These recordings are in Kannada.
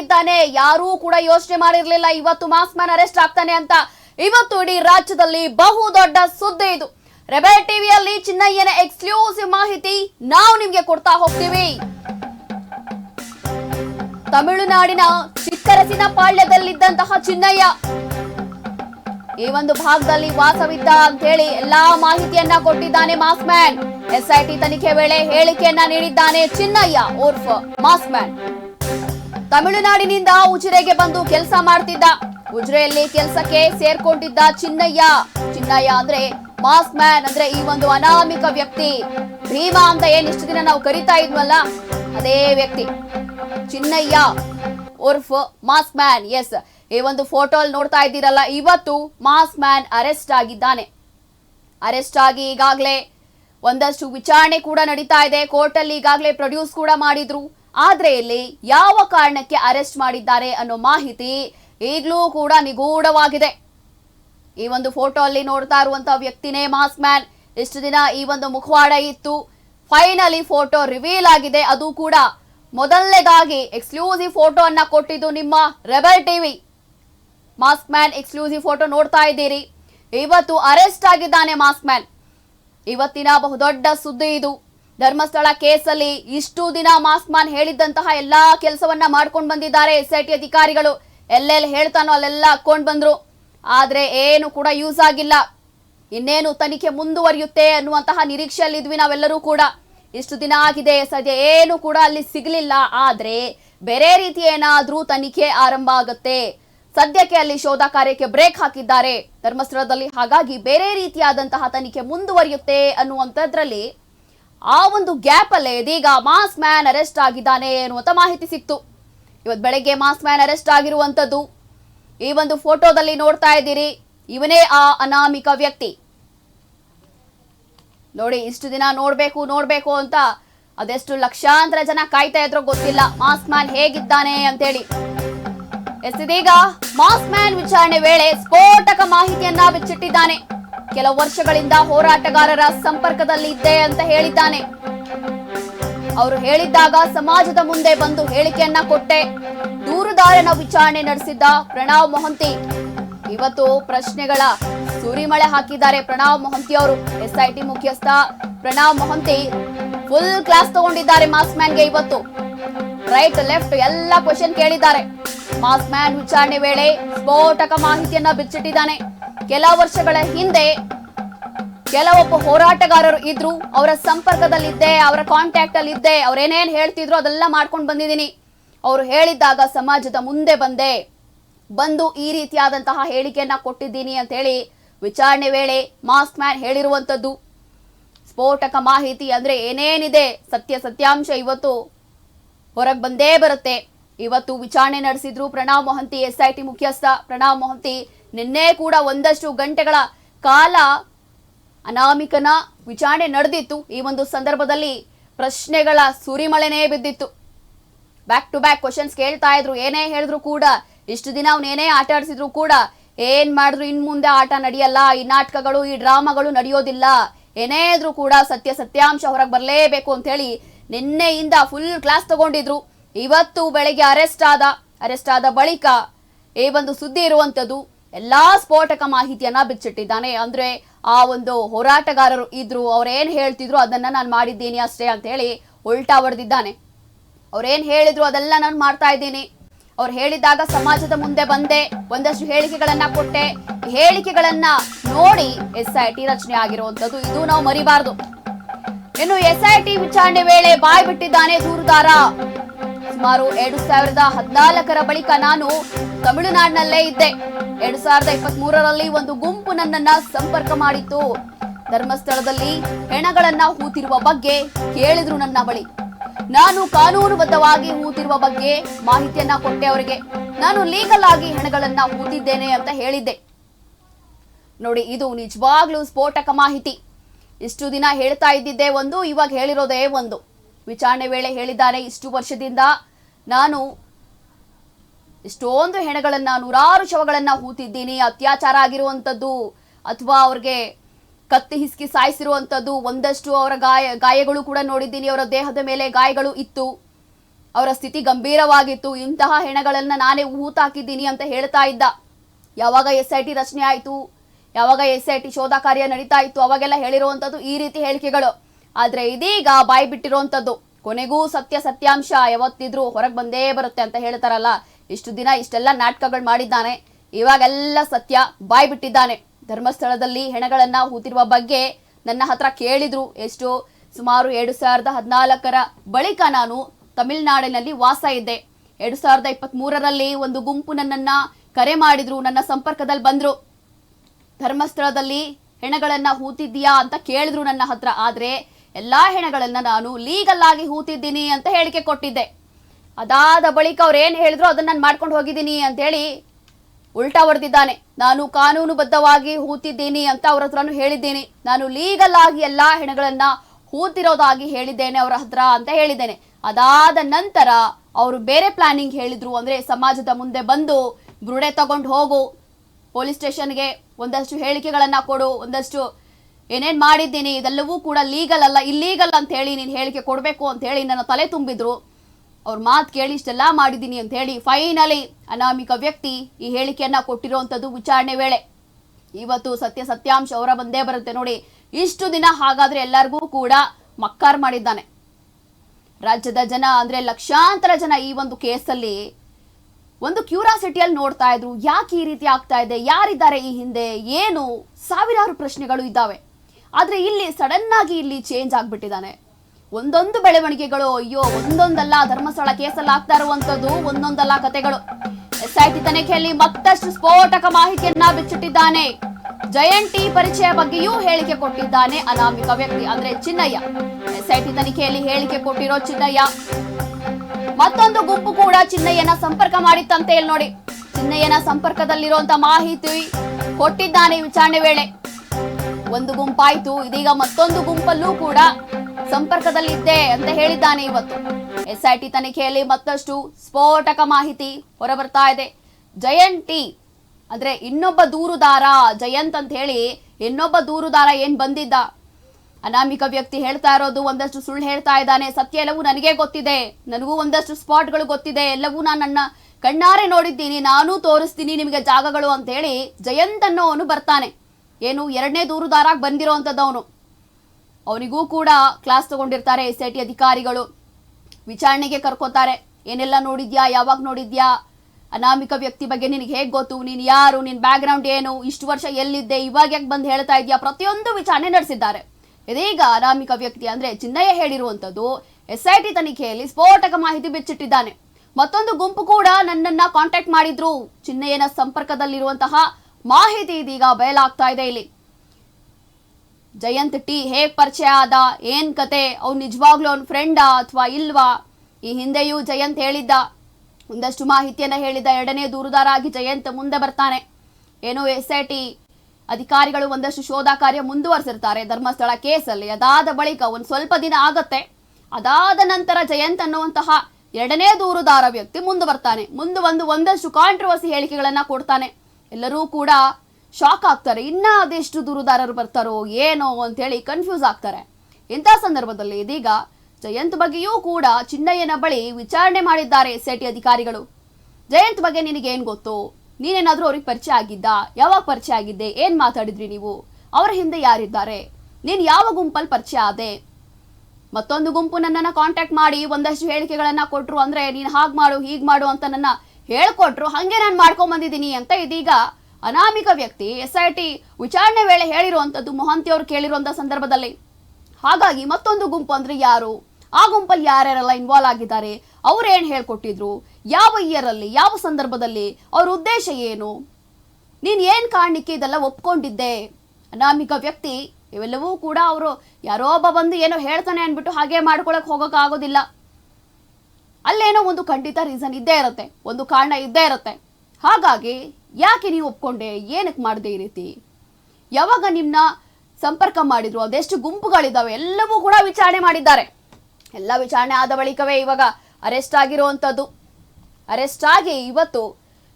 ಆಗಿದ್ದಾನೆ. ಯಾರೂ ಕೂಡ ಯೋಚನೆ ಮಾಡಿರ್ಲಿಲ್ಲ. ಇವತ್ತು ಮಾಸ್ ಮ್ಯಾನ್ ಅರೆಸ್ಟ್ ಆಗ್ತಾನೆ ಅಂತ. ಇವತ್ತು ಇಡೀ ರಾಜ್ಯದಲ್ಲಿ ಬಹು ದೊಡ್ಡ ಸುದ್ದಿ ಇದು. ರೆಬೆಲ್ ಟಿವಿಯಲ್ಲಿ ಚಿನ್ನಯ್ಯನ ಎಕ್ಸ್ಕ್ಲೂಸಿವ್ ಮಾಹಿತಿ ನಾವು ನಿಮ್ಗೆ ಕೊಡ್ತಾ ಹೋಗ್ತೀವಿ. ತಮಿಳುನಾಡಿನ ಚಿಕ್ಕರಸಿನ ಪಾಳ್ಯದಲ್ಲಿದ್ದಂತಹ ಚಿನ್ನಯ್ಯ. ಈ ಒಂದು ಭಾಗದಲ್ಲಿ ವಾಸವಿದ್ದ ಅಂತ ಹೇಳಿ ಎಲ್ಲಾ ಮಾಹಿತಿಯನ್ನ ಕೊಟ್ಟಿದ್ದಾನೆ ಮಾಸ್ ಮ್ಯಾನ್. ಎಸ್ಐಟಿ ತನಿಖೆ ವೇಳೆ ಹೇಳಿಕೆಯನ್ನ ನೀಡಿದ್ದಾನೆ ಚಿನ್ನಯ್ಯ ಉರ್ಫ್ ಮಾಸ್ ಮ್ಯಾನ್. ತಮಿಳುನಾಡಿನಿಂದ ಉಜಿರೆಗೆ ಬಂದು ಕೆಲಸ ಮಾಡ್ತಿದ್ದ. ಉಜಿರೆಯಲ್ಲಿ ಕೆಲಸಕ್ಕೆ ಸೇರ್ಕೊಂಡಿದ್ದ ಚಿನ್ನಯ್ಯ. ಚಿನ್ನಯ್ಯ ಅಂದ್ರೆ ಮಾಸ್ಕ್ ಮ್ಯಾನ್ ಅಂದ್ರೆ ಈ ಒಂದು ಅನಾಮಿಕ ವ್ಯಕ್ತಿ. ಭೀಮಾ ಅಂತ ಏನ್ ಇಷ್ಟು ದಿನ ನಾವು ಕರಿತಾ ಇದ್ವಲ್ಲ, ಅದೇ ವ್ಯಕ್ತಿ. ಚಿನ್ನಯ್ಯ ಉರ್ಫ್ ಮಾಸ್ಕ್ ಮ್ಯಾನ್, ಎಸ್. ಈ ಒಂದು ಫೋಟೋ ಅಲ್ಲಿ ನೋಡ್ತಾ ಇದ್ದೀರಲ್ಲ, ಇವತ್ತು ಮಾಸ್ಕ್ ಮ್ಯಾನ್ ಅರೆಸ್ಟ್ ಆಗಿದ್ದಾನೆ. ಅರೆಸ್ಟ್ ಆಗಿ ಈಗಾಗಲೇ ಒಂದಷ್ಟು ವಿಚಾರಣೆ ಕೂಡ ನಡೀತಾ ಇದೆ. ಕೋರ್ಟ್ ಅಲ್ಲಿ ಈಗಾಗಲೇ ಪ್ರೊಡ್ಯೂಸ್ ಕೂಡ ಮಾಡಿದ್ರು. ಆದ್ರೆ ಇಲ್ಲಿ ಯಾವ ಕಾರಣಕ್ಕೆ ಅರೆಸ್ಟ್ ಮಾಡಿದ್ದಾರೆ ಅನ್ನೋ ಮಾಹಿತಿ ಈಗಲೂ ಕೂಡ ನಿಗೂಢವಾಗಿದೆ. ಈ ಒಂದು ಫೋಟೋ ಅಲ್ಲಿ ನೋಡ್ತಾ ಇರುವಂತಹ ವ್ಯಕ್ತಿನೇ ಮಾಸ್ಕ್ ಮ್ಯಾನ್. ಇಷ್ಟು ದಿನ ಈ ಒಂದು ಮುಖವಾಡ ಇತ್ತು. ಫೈನಲಿ ಫೋಟೋ ರಿವೀಲ್ ಆಗಿದೆ. ಅದು ಕೂಡ ಮೊದಲನೇದಾಗಿ ಎಕ್ಸ್ಕ್ಲೂಸಿವ್ ಫೋಟೋ ಅನ್ನ ಕೊಟ್ಟಿದ್ದು ನಿಮ್ಮ Rebel TV. Mask man exclusive photo ನೋಡ್ತಾ ಇದ್ದೀರಿ. ಇವತ್ತು ಅರೆಸ್ಟ್ ಆಗಿದ್ದಾನೆ ಮಾಸ್ಕ್ ಮ್ಯಾನ್. ಇವತ್ತಿನ ಬಹುದೊಡ್ಡ ಸುದ್ದಿ ಇದು. ಧರ್ಮಸ್ಥಳ ಕೇಸಲ್ಲಿ ಇಷ್ಟು ದಿನ ಮಾಸ್ಕ್ ಮ್ಯಾನ್ ಹೇಳಿದ್ದಂತಹ ಎಲ್ಲಾ ಕೆಲಸವನ್ನ ಮಾಡ್ಕೊಂಡು ಬಂದಿದ್ದಾರೆ ಎಸ್ ಐ ಟಿ ಅಧಿಕಾರಿಗಳು. ಎಲ್ಲೆಲ್ಲಿ ಹೇಳ್ತಾನೋ ಅಲ್ಲೆಲ್ಲ ಹಾಕೊಂಡ್ ಬಂದ್ರು. ಆದ್ರೆ ಏನು ಕೂಡ ಯೂಸ್ ಆಗಿಲ್ಲ. ಇನ್ನೇನು ತನಿಖೆ ಮುಂದುವರಿಯುತ್ತೆ ಅನ್ನುವಂತಹ ನಿರೀಕ್ಷೆಯಲ್ಲಿದ್ವಿ ನಾವೆಲ್ಲರೂ ಕೂಡ. ಇಷ್ಟು ದಿನ ಆಗಿದೆ, ಸದ್ಯ ಏನು ಕೂಡ ಅಲ್ಲಿ ಸಿಗಲಿಲ್ಲ. ಆದ್ರೆ ಬೇರೆ ರೀತಿ ಏನಾದ್ರೂ ತನಿಖೆ ಆರಂಭ ಆಗುತ್ತೆ. ಸದ್ಯಕ್ಕೆ ಅಲ್ಲಿ ಶೋಧ ಕಾರ್ಯಕ್ಕೆ ಬ್ರೇಕ್ ಹಾಕಿದ್ದಾರೆ. ಧರ್ಮಸ್ಥಳದಲ್ಲಿ ಹಾಗಾಗಿ ಬೇರೆ ರೀತಿಯಾದಂತಹ ತನಿಖೆ ಮುಂದುವರಿಯುತ್ತೆ ಅನ್ನುವಂಥದ್ರಲ್ಲಿ ಆ ಒಂದು ಗ್ಯಾಪ್ ಅಲ್ಲೇ ಇದೀಗ ಮಾಸ್ ಮ್ಯಾನ್ ಅರೆಸ್ಟ್ ಆಗಿದ್ದಾನೆ ಅನ್ನುವಂತ ಮಾಹಿತಿ ಸಿಕ್ತು. ಇವತ್ತು ಬೆಳಗ್ಗೆ ಮಾಸ್ ಮ್ಯಾನ್ ಅರೆಸ್ಟ್ ಆಗಿರುವಂತದ್ದು. ಈ ಒಂದು ಫೋಟೋದಲ್ಲಿ ನೋಡ್ತಾ ಇದ್ದೀರಿ, ಇವನೇ ಆ ಅನಾಮಿಕ ವ್ಯಕ್ತಿ. ನೋಡಿ, ಇಷ್ಟು ದಿನ ನೋಡ್ಬೇಕು ನೋಡ್ಬೇಕು ಅಂತ ಅದೆಷ್ಟು ಲಕ್ಷಾಂತರ ಜನ ಕಾಯ್ತಾ ಇದ್ರೋ ಗೊತ್ತಿಲ್ಲ. ಮಾಸ್ ಮ್ಯಾನ್ ಹೇಗಿದ್ದಾನೆ ಅಂತೇಳಿ. ಎಸ್ ಇದೀಗ ಮಾಸ್ ಮ್ಯಾನ್ ವಿಚಾರಣೆ ವೇಳೆ ಸ್ಫೋಟಕ ಮಾಹಿತಿಯನ್ನ ಬಿಚ್ಚಿಟ್ಟಿದ್ದಾನೆ. ಕೆಲವು ವರ್ಷಗಳಿಂದ ಹೋರಾಟಗಾರರ ಸಂಪರ್ಕದಲ್ಲಿ ಇದ್ದೆ ಅಂತ ಹೇಳಿದ್ದಾನೆ. ಅವರು ಹೇಳಿದ್ದಾಗ ಸಮಾಜದ ಮುಂದೆ ಬಂದು ಹೇಳಿಕೆಯನ್ನ ಕೊಟ್ಟೆ. ದೂರುದಾರನ ವಿಚಾರಣೆ ನಡೆಸಿದ್ದ ಪ್ರಣವ್ ಮೊಹಂತಿ. ಇವತ್ತು ಪ್ರಶ್ನೆಗಳ ಸುರಿಮಳೆ ಹಾಕಿದ್ದಾರೆ ಪ್ರಣವ್ ಮೊಹಂತಿ ಅವರು. ಎಸ್ಐಟಿ ಮುಖ್ಯಸ್ಥ ಪ್ರಣವ್ ಮೊಹಂತಿ ಫುಲ್ ಕ್ಲಾಸ್ ತಗೊಂಡಿದ್ದಾರೆ ಮಾಸ್ ಮ್ಯಾನ್ಗೆ ಇವತ್ತು. ರೈಟ್ ಲೆಫ್ಟ್ ಎಲ್ಲ ಕ್ವಶನ್ ಕೇಳಿದ್ದಾರೆ. ಮಾಸ್ ಮ್ಯಾನ್ ವಿಚಾರಣೆ ವೇಳೆ ಸ್ಫೋಟಕ ಮಾಹಿತಿಯನ್ನ ಬಿಚ್ಚಿಟ್ಟಿದ್ದಾನೆ. ಕೆಲ ವರ್ಷಗಳ ಹಿಂದೆ ಕೆಲವೊಬ್ಬ ಹೋರಾಟಗಾರರು ಇದ್ರು, ಅವರ ಸಂಪರ್ಕದಲ್ಲಿದ್ದೆ, ಅವರ ಕಾಂಟ್ಯಾಕ್ಟ್ ಅಲ್ಲಿ ಇದ್ದೆ ಅವ್ರೇನೇನ್ ಹೇಳ್ತಿದ್ರು ಅದೆಲ್ಲ ಮಾಡ್ಕೊಂಡು ಬಂದಿದ್ದೀನಿ. ಅವರು ಹೇಳಿದ್ದಾಗ ಸಮಾಜದ ಮುಂದೆ ಬಂದೆ. ಬಂದು ಈ ರೀತಿಯಾದಂತಹ ಹೇಳಿಕೆಯನ್ನ ಕೊಟ್ಟಿದ್ದೀನಿ ಅಂತ ಹೇಳಿ ವಿಚಾರಣೆ ವೇಳೆ ಮಾಸ್ಕ್ ಮ್ಯಾನ್ ಹೇಳಿರುವಂತದ್ದು ಸ್ಫೋಟಕ ಮಾಹಿತಿ ಅಂದ್ರೆ ಏನೇನಿದೆ, ಸತ್ಯ ಸತ್ಯಾಂಶ ಇವತ್ತು ಹೊರಗೆ ಬಂದೇ ಬರುತ್ತೆ. ಇವತ್ತು ವಿಚಾರಣೆ ನಡೆಸಿದ್ರು ಪ್ರಣಾವ್ ಮೊಹಂತಿ, ಎಸ್ಐಟಿ ಮುಖ್ಯಸ್ಥ ಪ್ರಣಾವ್ ಮೊಹಂತಿ. ನಿನ್ನೆ ಕೂಡ ಒಂದಷ್ಟು ಗಂಟೆಗಳ ಕಾಲ ಅನಾಮಿಕನ ವಿಚಾರಣೆ ನಡೆದಿತ್ತು. ಈ ಒಂದು ಸಂದರ್ಭದಲ್ಲಿ ಪ್ರಶ್ನೆಗಳ ಸುರಿಮಳೆನೇ ಬಿದ್ದಿತ್ತು. ಬ್ಯಾಕ್ ಟು ಬ್ಯಾಕ್ ಕ್ವಶನ್ಸ್ ಕೇಳ್ತಾ ಇದ್ರು. ಏನೇ ಹೇಳಿದ್ರು ಕೂಡ, ಇಷ್ಟು ದಿನ ಅವನೇನೇ ಆಟ ಆಡಿಸಿದ್ರು ಕೂಡ, ಏನ್ ಮಾಡಿದ್ರು ಇನ್ ಮುಂದೆ ಆಟ ನಡೆಯಲ್ಲ. ಈ ನಾಟಕಗಳು, ಈ ಡ್ರಾಮಾಗಳು ನಡೆಯೋದಿಲ್ಲ. ಏನೇ ಇದ್ರು ಕೂಡ ಸತ್ಯ ಸತ್ಯಾಂಶ ಹೊರಗೆ ಬರಲೇಬೇಕು ಅಂತ ಹೇಳಿ ನಿನ್ನೆಯಿಂದ ಫುಲ್ ಕ್ಲಾಸ್ ತಗೊಂಡಿದ್ರು. ಇವತ್ತು ಬೆಳಗ್ಗೆ ಅರೆಸ್ಟ್ ಆದ ಅರೆಸ್ಟ್ ಆದ ಬಳಿಕ ಈ ಒಂದು ಸುದ್ದಿ ಇರುವಂತದ್ದು ಎಲ್ಲಾ ಸ್ಫೋಟಕ ಮಾಹಿತಿಯನ್ನ ಬಿಚ್ಚಿಟ್ಟಿದ್ದಾನೆ. ಅಂದ್ರೆ ಆ ಒಂದು ಹೋರಾಟಗಾರರು ಇದ್ರು, ಅವ್ರೇನ್ ಹೇಳ್ತಿದ್ರು ಅದನ್ನ ನಾನು ಮಾಡಿದ್ದೀನಿ ಅಷ್ಟೇ ಅಂತ ಹೇಳಿ ಉಲ್ಟಾ ಹೊಡೆದಿದ್ದಾನೆ. ಅವ್ರೇನ್ ಹೇಳಿದ್ರು ಅದೆಲ್ಲ ನಾನು ಮಾಡ್ತಾ ಇದ್ದೀನಿ. ಅವ್ರು ಹೇಳಿದಾಗ ಸಮಾಜದ ಮುಂದೆ ಬಂದೆ, ಒಂದಷ್ಟು ಹೇಳಿಕೆಗಳನ್ನ ಕೊಟ್ಟೆ. ಹೇಳಿಕೆಗಳನ್ನ ನೋಡಿ ಎಸ್ ಐ ಟಿ ರಚನೆ ಆಗಿರುವಂತದ್ದು. ಇದು ನಾವು ಮರಿಬಾರ್ದು. ಇನ್ನು ಎಸ್ ಐ ಟಿ ವಿಚಾರಣೆ ವೇಳೆ ಬಾಯ್ ಬಿಟ್ಟಿದ್ದಾನೆ ದೂರುದಾರ. ಸುಮಾರು ಎರಡು ಸಾವಿರದ ಹದಿನಾಲ್ಕರ ಬಳಿಕ ನಾನು ತಮಿಳುನಾಡಿನಲ್ಲೇ ಇದ್ದೆ. ಎರಡು ಸಾವಿರದ ಇಪ್ಪತ್ತ್ ಮೂರರಲ್ಲಿ ಒಂದು ಗುಂಪು ನನ್ನನ್ನ ಸಂಪರ್ಕ ಮಾಡಿತ್ತು. ಧರ್ಮಸ್ಥಳದಲ್ಲಿ ಹೆಣಗಳನ್ನ ಹೂತಿರುವ ಬಗ್ಗೆ ಕೇಳಿದ್ರು ನನ್ನ ಬಳಿ. ನಾನು ಕಾನೂನುಬದ್ಧವಾಗಿ ಹೂತಿರುವ ಬಗ್ಗೆ ಮಾಹಿತಿಯನ್ನ ಕೊಟ್ಟೆ ಅವರಿಗೆ. ನಾನು ಲೀಗಲ್ ಆಗಿ ಹೆಣಗಳನ್ನ ಹೂತಿದ್ದೇನೆ ಅಂತ ಹೇಳಿದ್ದೆ. ನೋಡಿ, ಇದು ನಿಜವಾಗ್ಲೂ ಸ್ಫೋಟಕ ಮಾಹಿತಿ. ಇಷ್ಟು ದಿನ ಹೇಳ್ತಾ ಇದ್ದಿದ್ದೆ ಒಂದು, ಇವಾಗ ಹೇಳಿರೋದೇ ಒಂದು. ವಿಚಾರಣೆ ವೇಳೆ ಹೇಳಿದ್ದಾರೆ, ಇಷ್ಟು ವರ್ಷದಿಂದ ನಾನು ಇಷ್ಟೊಂದು ಹೆಣಗಳನ್ನ, ನೂರಾರು ಶವಗಳನ್ನ ಹೂತಿದ್ದೀನಿ. ಅತ್ಯಾಚಾರ ಆಗಿರುವಂಥದ್ದು ಅಥವಾ ಅವ್ರಿಗೆ ಕತ್ತಿ ಹಿಸ್ಕಿ ಸಾಯಿಸಿರುವಂಥದ್ದು ಒಂದಷ್ಟು ಅವರ ಗಾಯ, ಗಾಯಗಳು ಕೂಡ ನೋಡಿದ್ದೀನಿ. ಅವರ ದೇಹದ ಮೇಲೆ ಗಾಯಗಳು ಇತ್ತು. ಅವರ ಸ್ಥಿತಿ ಗಂಭೀರವಾಗಿತ್ತು. ಇಂತಹ ಹೆಣಗಳನ್ನ ನಾನೇ ಹೂತಾಕಿದ್ದೀನಿ ಅಂತ ಹೇಳ್ತಾ ಇದ್ದ. ಯಾವಾಗ ಎಸ್ ಐ ಟಿ ರಚನೆ ಆಯಿತು, ಯಾವಾಗ ಎಸ್ ಐ ಟಿ ಶೋಧ ಕಾರ್ಯ ನಡೀತಾ ಇತ್ತು, ಅವಾಗೆಲ್ಲ ಹೇಳಿರುವಂಥದ್ದು ಈ ರೀತಿ ಹೇಳಿಕೆಗಳು. ಆದರೆ ಇದೀಗ ಬಾಯಿ ಬಿಟ್ಟಿರುವಂಥದ್ದು ಕೊನೆಗೂ ಸತ್ಯ ಸತ್ಯಾಂಶ ಯಾವತ್ತಿದ್ರೂ ಹೊರಗೆ ಬಂದೇ ಬರುತ್ತೆ ಅಂತ ಹೇಳ್ತಾರಲ್ಲ. ಇಷ್ಟು ದಿನ ಇಷ್ಟೆಲ್ಲ ನಾಟಕಗಳು ಮಾಡಿದ್ದಾನೆ. ಇವಾಗೆಲ್ಲ ಸತ್ಯ ಬಾಯ್ ಬಿಟ್ಟಿದ್ದಾನೆ. ಧರ್ಮಸ್ಥಳದಲ್ಲಿ ಹೆಣಗಳನ್ನ ಹೂತಿರುವ ಬಗ್ಗೆ ನನ್ನ ಹತ್ರ ಕೇಳಿದ್ರು. ಎಷ್ಟು ಸುಮಾರು ಎರಡು ಸಾವಿರದ ಹದಿನಾಲ್ಕರ ಬಳಿಕ ನಾನು ತಮಿಳುನಾಡಿನಲ್ಲಿ ವಾಸ ಇದ್ದೆ. ಎರಡು ಸಾವಿರದ ಇಪ್ಪತ್ತ್ ಮೂರರಲ್ಲಿ ಒಂದು ಗುಂಪು ನನ್ನನ್ನ ಕರೆ ಮಾಡಿದ್ರು. ನನ್ನ ಸಂಪರ್ಕದಲ್ಲಿ ಬಂದ್ರು. ಧರ್ಮಸ್ಥಳದಲ್ಲಿ ಹೆಣಗಳನ್ನ ಹೂತಿದ್ದೀಯಾ ಅಂತ ಕೇಳಿದ್ರು ನನ್ನ ಹತ್ರ. ಆದ್ರೆ ಎಲ್ಲಾ ಹೆಣಗಳನ್ನ ನಾನು ಲೀಗಲ್ ಆಗಿ ಹೂತಿದ್ದೀನಿ ಅಂತ ಹೇಳಿಕೆ ಕೊಟ್ಟಿದ್ದೆ. ಅದಾದ ಬಳಿಕ ಅವ್ರು ಏನ್ ಹೇಳಿದ್ರು ಅದನ್ನ ನಾನು ಮಾಡ್ಕೊಂಡು ಹೋಗಿದ್ದೀನಿ ಅಂತ ಹೇಳಿ ಉಲ್ಟಾ ಹೊಡೆದಿದ್ದಾನೆ. ನಾನು ಕಾನೂನುಬದ್ಧವಾಗಿ ಹೂತಿದ್ದೀನಿ ಅಂತ ಅವ್ರ ಹತ್ರನೂ ಹೇಳಿದ್ದೀನಿ. ನಾನು ಲೀಗಲ್ ಆಗಿ ಎಲ್ಲಾ ಹೆಣಗಳನ್ನ ಹೂತಿರೋದಾಗಿ ಹೇಳಿದ್ದೇನೆ ಅವರ ಹತ್ರ ಅಂತ ಹೇಳಿದ್ದೇನೆ. ಅದಾದ ನಂತರ ಅವರು ಬೇರೆ ಪ್ಲಾನಿಂಗ್ ಹೇಳಿದ್ರು ಅಂದ್ರೆ ಸಮಾಜದ ಮುಂದೆ ಬಂದು ಬುರುಡೆ ತಗೊಂಡು ಹೋಗು ಪೊಲೀಸ್ ಸ್ಟೇಷನ್ಗೆ ಒಂದಷ್ಟು ಹೇಳಿಕೆಗಳನ್ನ ಕೊಡು, ಒಂದಷ್ಟು ಏನೇನ್ ಮಾಡಿದ್ದೀನಿ, ಇದೆಲ್ಲವೂ ಕೂಡ ಲೀಗಲ್ ಅಲ್ಲ ಇಲ್ಲೀಗಲ್ ಅಂತ ಹೇಳಿ ನೀನು ಹೇಳಿಕೆ ಕೊಡಬೇಕು ಅಂತ ಹೇಳಿ ನನ್ನ ತಲೆ ತುಂಬಿದ್ರು. ಅವ್ರ ಮಾತು ಕೇಳಿ ಇಷ್ಟೆಲ್ಲ ಮಾಡಿದ್ದೀನಿ ಅಂತ ಹೇಳಿ ಫೈನಲಿ ಅನಾಮಿಕ ವ್ಯಕ್ತಿ ಈ ಹೇಳಿಕೆಯನ್ನ ಕೊಟ್ಟಿರುವಂಥದ್ದು ವಿಚಾರಣೆ ವೇಳೆ. ಇವತ್ತು ಸತ್ಯ ಸತ್ಯಾಂಶ ಅವರ ಬಂದೇ ಬರುತ್ತೆ ನೋಡಿ, ಇಷ್ಟು ದಿನ ಹಾಗಾದ್ರೆ ಎಲ್ಲರಿಗೂ ಕೂಡ ಮಕ್ಕಾರ್ ಮಾಡಿದ್ದಾನೆ. ರಾಜ್ಯದ ಜನ ಅಂದ್ರೆ ಲಕ್ಷಾಂತರ ಜನ ಈ ಒಂದು ಕೇಸಲ್ಲಿ ಒಂದು ಕ್ಯೂರಾಸಿಟಿಯಲ್ಲಿ ನೋಡ್ತಾ ಇದ್ರು, ಯಾಕೆ ಈ ರೀತಿ ಆಗ್ತಾ ಇದೆ, ಯಾರಿದ್ದಾರೆ ಈ ಹಿಂದೆ, ಏನು ಸಾವಿರಾರು ಪ್ರಶ್ನೆಗಳು ಇದ್ದಾವೆ. ಆದ್ರೆ ಇಲ್ಲಿ ಸಡನ್ ಆಗಿ ಇಲ್ಲಿ ಚೇಂಜ್ ಆಗ್ಬಿಟ್ಟಿದ್ದಾನೆ. ಒಂದೊಂದು ಬೆಳವಣಿಗೆಗಳು, ಅಯ್ಯೋ, ಒಂದೊಂದಲ್ಲ ಧರ್ಮಸ್ಥಳ ಕೇಸಲ್ಲಿ ಆಗ್ತಾ ಇರುವಂತದ್ದು, ಒಂದೊಂದಲ್ಲ ಕತೆಗಳು. ಎಸ್ ಐ ಟಿ ತನಿಖೆಯಲ್ಲಿ ಮತ್ತಷ್ಟು ಸ್ಫೋಟಕ ಮಾಹಿತಿಯನ್ನ ಬಿಚ್ಚಿಟ್ಟಿದ್ದಾನೆ. ಜಯಂತಿ ಪರಿಚಯ ಬಗ್ಗೆಯೂ ಹೇಳಿಕೆ ಕೊಟ್ಟಿದ್ದಾನೆ ಅನಾಮಿಕ ವ್ಯಕ್ತಿ, ಅಂದ್ರೆ ಚಿನ್ನಯ್ಯ. ಎಸ್ ಐ ಟಿ ತನಿಖೆಯಲ್ಲಿ ಹೇಳಿಕೆ ಕೊಟ್ಟಿರೋ ಚಿನ್ನಯ್ಯ. ಮತ್ತೊಂದು ಗುಂಪು ಕೂಡ ಚಿನ್ನಯ್ಯನ ಸಂಪರ್ಕ ಮಾಡಿತ್ತಂತೆ ಇಲ್ಲಿ ನೋಡಿ. ಚಿನ್ನಯ್ಯನ ಸಂಪರ್ಕದಲ್ಲಿರುವಂತ ಮಾಹಿತಿ ಕೊಟ್ಟಿದ್ದಾನೆ ವಿಚಾರಣೆ ವೇಳೆ. ಒಂದು ಗುಂಪಾಯ್ತು, ಇದೀಗ ಮತ್ತೊಂದು ಗುಂಪಲ್ಲೂ ಕೂಡ ಸಂಪರ್ಕದಲ್ಲಿದ್ದೆ ಅಂತ ಹೇಳಿದ್ದಾನೆ ಇವತ್ತು. ಎಸ್ ಐ ಟಿ ತನಿಖೆಯಲ್ಲಿ ಮತ್ತಷ್ಟು ಸ್ಫೋಟಕ ಮಾಹಿತಿ ಹೊರಬರ್ತಾ ಇದೆ. ಜಯಂತಿ ಅಂದ್ರೆ ಇನ್ನೊಬ್ಬ ದೂರುದಾರ, ಜಯಂತ್ ಅಂತ ಹೇಳಿ ಇನ್ನೊಬ್ಬ ದೂರುದಾರ ಏನ್ ಬಂದಿದ್ದ? ಅನಾಮಿಕ ವ್ಯಕ್ತಿ ಹೇಳ್ತಾ ಇರೋದು ಒಂದಷ್ಟು ಸುಳ್ಳು ಹೇಳ್ತಾ ಇದ್ದಾನೆ. ಸತ್ಯ ಎಲ್ಲವೂ ನನಗೆ ಗೊತ್ತಿದೆ. ನನಗೂ ಒಂದಷ್ಟು ಸ್ಪಾಟ್ಗಳು ಗೊತ್ತಿದೆ. ಎಲ್ಲವೂ ನಾನು ನನ್ನ ಕಣ್ಣಾರೆ ನೋಡಿದ್ದೀನಿ. ನಾನು ತೋರಿಸ್ತೀನಿ ನಿಮಗೆ ಜಾಗಗಳು ಅಂತ ಹೇಳಿ ಜಯಂತ್ ಅನ್ನೋವನು ಬರ್ತಾನೆ. ಏನು ಎರಡನೇ ದೂರುದಾರಾಗಿ ಅವನು. ಅವನಿಗೂ ಕೂಡ ಕ್ಲಾಸ್ ತಗೊಂಡಿರ್ತಾರೆ ಎಸ್ ಐ ಟಿ ಅಧಿಕಾರಿಗಳು. ವಿಚಾರಣೆಗೆ ಕರ್ಕೋತಾರೆ. ಏನೆಲ್ಲ ನೋಡಿದ್ಯಾ? ಯಾವಾಗ ನೋಡಿದ್ಯಾ? ಅನಾಮಿಕ ವ್ಯಕ್ತಿ ಬಗ್ಗೆ ನಿನಗೆ ಹೇಗೆ ಗೊತ್ತು? ನೀನು ಯಾರು? ನಿನ್ನ ಬ್ಯಾಕ್ಗ್ರೌಂಡ್ ಏನು? ಇಷ್ಟು ವರ್ಷ ಎಲ್ಲಿದ್ದೆ? ಇವಾಗ ಯಾಕೆ ಬಂದು ಹೇಳ್ತಾ ಇದೆಯಾ? ಪ್ರತಿಯೊಂದು ವಿಚಾರಣೆ ನಡೆಸಿದ್ದಾರೆ. ಇದೀಗ ಅನಾಮಿಕ ವ್ಯಕ್ತಿ ಅಂದ್ರೆ ಚಿನ್ನಯ್ಯ ಹೇಳಿರುವಂಥದ್ದು ಎಸ್ ಐ ಟಿ ತನಿಖೆಯಲ್ಲಿ ಸ್ಫೋಟಕ ಮಾಹಿತಿ ಬಿಚ್ಚಿಟ್ಟಿದ್ದಾನೆ. ಮತ್ತೊಂದು ಗುಂಪು ಕೂಡ ನನ್ನನ್ನ ಕಾಂಟ್ಯಾಕ್ಟ್ ಮಾಡಿದ್ರು. ಚಿನ್ನಯ್ಯನ ಸಂಪರ್ಕದಲ್ಲಿರುವಂತಹ ಮಾಹಿತಿ ಇದೀಗ ಬಯಲಾಗ್ತಾ ಇದೆ ಇಲ್ಲಿ. ಜಯಂತ್ ಟಿ ಹೇಗ್ ಪರಿಚಯ ಆದ, ಏನ್ ಕತೆ? ಅವ್ನು ನಿಜವಾಗ್ಲೂ ಅವ್ನ ಫ್ರೆಂಡಾ ಅಥವಾ ಇಲ್ವಾ? ಈ ಹಿಂದೆಯೂ ಜಯಂತ್ ಹೇಳಿದ್ದ. ಒಂದಷ್ಟು ಮಾಹಿತಿಯನ್ನ ಹೇಳಿದ್ದ ಎರಡನೇ ದೂರುದಾರಾಗಿ ಜಯಂತ್ ಮುಂದೆ ಬರ್ತಾನೆ. ಏನು ಎಸ್ ಐ ಟಿ ಅಧಿಕಾರಿಗಳು ಒಂದಷ್ಟು ಶೋಧ ಕಾರ್ಯ ಮುಂದುವರೆಸಿರ್ತಾರೆ. ಧರ್ಮಸ್ಥಳ ಕೇಸಲ್ಲಿ. ಅದಾದ ಬಳಿಕ ಒಂದು ಸ್ವಲ್ಪ ದಿನ ಆಗತ್ತೆ. ಅದಾದ ನಂತರ ಜಯಂತ್ ಅನ್ನುವಂತಹ ಎರಡನೇ ದೂರುದಾರ ವ್ಯಕ್ತಿ ಮುಂದೆ ಬರ್ತಾನೆ ಮುಂದೆ ಒಂದು ಒಂದಷ್ಟು ಕಾಂಟ್ರವರ್ಸಿ ಹೇಳಿಕೆಗಳನ್ನ ಕೊಡ್ತಾನೆ. ಎಲ್ಲರೂ ಕೂಡ ಶಾಕ್ ಆಗ್ತಾರೆ. ಇನ್ನ ಅದೆಷ್ಟು ದೂರುದಾರರು ಬರ್ತಾರೋ ಏನೋ ಅಂತೇಳಿ ಕನ್ಫ್ಯೂಸ್ ಆಗ್ತಾರೆ. ಇಂಥ ಸಂದರ್ಭದಲ್ಲಿ ಇದೀಗ ಜಯಂತ್ ಬಗ್ಗೆಯೂ ಕೂಡ ಚಿನ್ನಯ್ಯನ ಬಳಿ ವಿಚಾರಣೆ ಮಾಡಿದ್ದಾರೆ ಸೇಟಿ ಅಧಿಕಾರಿಗಳು. ಜಯಂತ್ ಬಗ್ಗೆ ನಿನಗೇನ್ ಗೊತ್ತು? ನೀನೇನಾದ್ರೂ ಅವ್ರಿಗೆ ಪರಿಚಯ ಆಗಿದ್ದ? ಯಾವಾಗ ಪರಿಚಯ ಆಗಿದ್ದೆ? ಏನ್ ಮಾತಾಡಿದ್ರಿ ನೀವು? ಅವರ ಹಿಂದೆ ಯಾರಿದ್ದಾರೆ? ನೀನ್ ಯಾವ ಗುಂಪಲ್ಲಿ ಪರಿಚಯ ಆದೆ? ಮತ್ತೊಂದು ಗುಂಪು ನನ್ನನ್ನ ಕಾಂಟ್ಯಾಕ್ಟ್ ಮಾಡಿ ಒಂದಷ್ಟು ಹೇಳಿಕೆಗಳನ್ನ ಕೊಟ್ಟರು ಅಂದ್ರೆ ನೀನು ಹಾಗೆ ಮಾಡು, ಹೀಗೆ ಮಾಡು ಅಂತ ನನ್ನ ಹೇಳ್ಕೊಟ್ರು ಹಂಗೆ ನಾನು ಮಾಡ್ಕೊಂಡ್ ಬಂದಿದ್ದೀನಿ ಅಂತ ಇದೀಗ ಅನಾಮಿಕ ವ್ಯಕ್ತಿ ಎಸ್ ಐ ಟಿ ವಿಚಾರಣೆ ವೇಳೆ ಹೇಳಿರುವಂಥದ್ದು ಮೊಹಂತಿ ಅವರು ಕೇಳಿರುವಂಥ ಸಂದರ್ಭದಲ್ಲಿ. ಹಾಗಾಗಿ ಮತ್ತೊಂದು ಗುಂಪು ಅಂದರೆ ಯಾರು? ಆ ಗುಂಪಲ್ಲಿ ಯಾರ್ಯಾರೆಲ್ಲ ಇನ್ವಾಲ್ವ್ ಆಗಿದ್ದಾರೆ? ಅವ್ರು ಏನು ಹೇಳ್ಕೊಟ್ಟಿದ್ರು? ಯಾವ ಇಯರಲ್ಲಿ ಯಾವ ಸಂದರ್ಭದಲ್ಲಿ? ಅವ್ರ ಉದ್ದೇಶ ಏನು? ನೀನು ಏನು ಕಾರಣಕ್ಕೆ ಇದೆಲ್ಲ ಒಪ್ಕೊಂಡಿದ್ದೆ? ಅನಾಮಿಕ ವ್ಯಕ್ತಿ, ಇವೆಲ್ಲವೂ ಕೂಡ ಅವರು ಯಾರೋ ಒಬ್ಬ ಬಂದು ಏನೋ ಹೇಳ್ತಾನೆ ಅಂದ್ಬಿಟ್ಟು ಹಾಗೆ ಮಾಡ್ಕೊಳಕ್ಕೆ ಹೋಗಕ್ ಆಗೋದಿಲ್ಲ. ಅಲ್ಲೇನೋ ಒಂದು ಖಂಡಿತ ರೀಸನ್ ಇದ್ದೇ ಇರುತ್ತೆ, ಒಂದು ಕಾರಣ ಇದ್ದೇ ಇರುತ್ತೆ. ಹಾಗಾಗಿ ಯಾಕೆ ನೀವು ಒಪ್ಕೊಂಡೆ? ಏನಕ್ಕೆ ಮಾಡಿದೆ ಈ ರೀತಿ? ಯಾವಾಗ ನಿಮ್ಮನ್ನ ಸಂಪರ್ಕ ಮಾಡಿದ್ರು, ಅದೆಷ್ಟು ಗುಂಪುಗಳಿದ್ದಾವೆ ಎಲ್ಲವೂ ಕೂಡ ವಿಚಾರಣೆ ಮಾಡಿದ್ದಾರೆ. ಎಲ್ಲ ವಿಚಾರಣೆ ಆದ ಬಳಿಕವೇ ಇವಾಗ ಅರೆಸ್ಟ್ ಆಗಿರುವಂಥದ್ದು ಅರೆಸ್ಟ್ ಆಗಿ ಇವತ್ತು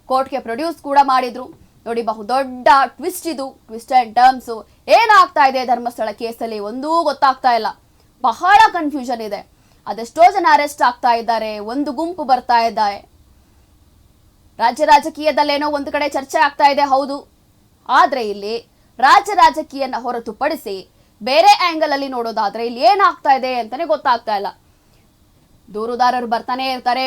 ಕೋರ್ಟ್ಗೆ ಪ್ರೊಡ್ಯೂಸ್ ಕೂಡ ಮಾಡಿದ್ರು. ನೋಡಿ, ಬಹು ದೊಡ್ಡ ಟ್ವಿಸ್ಟ್ ಇದು ಟ್ವಿಸ್ಟ್ ಆ್ಯಂಡ್ ಟರ್ಮ್ಸು ಏನಾಗ್ತಾ ಇದೆ ಧರ್ಮಸ್ಥಳ ಕೇಸಲ್ಲಿ? ಒಂದೂ ಗೊತ್ತಾಗ್ತಾ ಇಲ್ಲ. ಬಹಳ ಕನ್ಫ್ಯೂಷನ್ ಇದೆ. ಅದೆಷ್ಟೋ ಜನ ಅರೆಸ್ಟ್ ಆಗ್ತಾ ಇದ್ದಾರೆ, ಒಂದು ಗುಂಪು ಬರ್ತಾ ಇದ್ದಾರೆ ರಾಜ್ಯ ರಾಜಕೀಯದಲ್ಲೇನೋ ಒಂದು ಕಡೆ ಚರ್ಚೆ ಆಗ್ತಾ ಇದೆ, ಹೌದು. ಆದ್ರೆ ಇಲ್ಲಿ ರಾಜ್ಯ ರಾಜಕೀಯನ ಹೊರತುಪಡಿಸಿ ಬೇರೆ ಆಂಗಲ್ ಅಲ್ಲಿ ನೋಡೋದಾದ್ರೆ ಇಲ್ಲಿ ಏನಾಗ್ತಾ ಇದೆ ಅಂತಾನೆ ಗೊತ್ತಾಗ್ತಾ ಇಲ್ಲ. ದೂರುದಾರರು ಬರ್ತಾನೆ ಇರ್ತಾರೆ